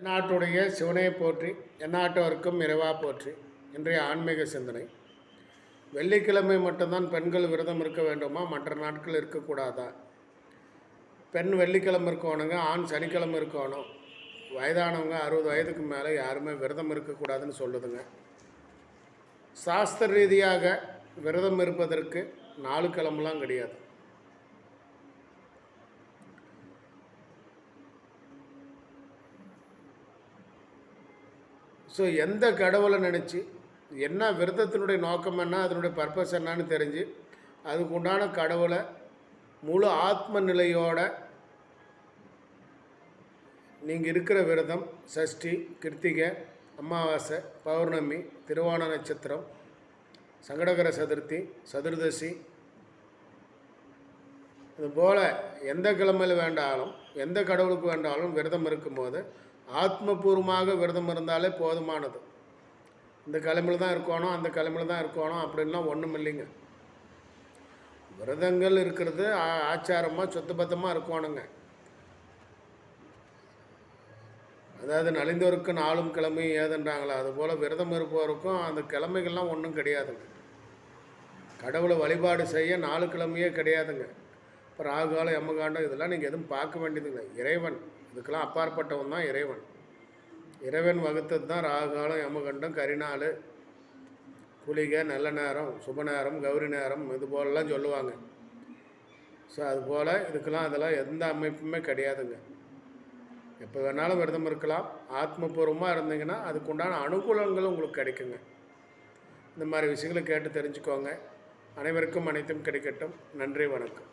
எந்நாட்டுடைய சிவனையை போற்றி எந்நாட்டவருக்கும் இறைவா போற்றி இன்றைய ஆன்மீக சிந்தனை. வெள்ளிக்கிழமை மட்டும்தான் பெண்கள் விரதம் இருக்க வேண்டுமா? மற்ற நாட்கள் இருக்கக்கூடாதா? பெண் வெள்ளிக்கிழமை இருக்கணுங்க ஆண் சனிக்கிழமை இருக்கணும். வயதானவங்க அறுபது வயதுக்கு மேலே யாருமே விரதம் இருக்கக்கூடாதுன்னு சொல்லுதுங்க. சாஸ்திர ரீதியாக விரதம் இருப்பதற்கு நாலு கிழமெலாம் கிடையாது. ஸோ எந்த கடவுளை நினச்சி என்ன விரதத்தினுடைய நோக்கம் என்ன அதனுடைய பர்பஸ் என்னன்னு தெரிஞ்சு அதுக்கு உண்டான கடவுளை முழு ஆத்ம நிலையோட நீங்கள் இருக்கிற விரதம் சஷ்டி கிருத்திகை அமாவாசை பௌர்ணமி திருவான நட்சத்திரம் சங்கடகர சதுர்த்தி சதுர்தசி இதுபோல் எந்த கிழமையில் வேண்டாலும் எந்த கடவுளுக்கு வேண்டாலும் விரதம் இருக்கும்போது ஆத்மபூர்வமாக விரதம் இருந்தாலே போதுமானது. இந்த கிழமையில் தான் இருக்கணும் அந்த கிழமையில் தான் இருக்கணும் அப்படின்லாம் ஒன்றும் இல்லைங்க. விரதங்கள் இருக்கிறது ஆ- ஆச்சாரமாக சுத்தபத்தமாக இருக்கணுங்க. அதாவது நலிந்தோருக்கு நாளும் கிழமையும் ஏதுன்றாங்களா அதுபோல் விரதம் இருப்பவருக்கும் அந்த கிழமைகள்லாம் ஒன்றும் கிடையாதுங்க. கடவுளை வழிபாடு செய்ய நாலு கிழமையே கிடையாதுங்க. இப்போ ராகுகாலம் எம்மகாண்டம் இதெல்லாம் நீங்கள் எதுவும் பார்க்க வேண்டியதுங்க இறைவன் இதுக்கெல்லாம் அப்பாற்பட்டவன் தான் இறைவன். இறைவன் வகுத்தது தான் ராகுகாலம் யமகண்டம் கரிநாள் குளிகை நல்ல நேரம் சுப நேரம் கௌரி நேரம் இது போலலாம் சொல்லுவாங்க. ஸோ அதுபோல் இதுக்கெல்லாம் அதெல்லாம் எந்த அமைப்புமே கிடையாதுங்க. எப்போ வேணாலும் விரதம் இருக்கலாம். ஆத்மபூர்வமாக இருந்தீங்கன்னா அதுக்குண்டான அனுகூலங்கள் உங்களுக்கு கிடைக்குங்க. இந்த மாதிரி விஷயங்களை கேட்டு தெரிஞ்சுக்கோங்க. அனைவருக்கும் அனைத்தும் கிடைக்கட்டும். நன்றி வணக்கம்.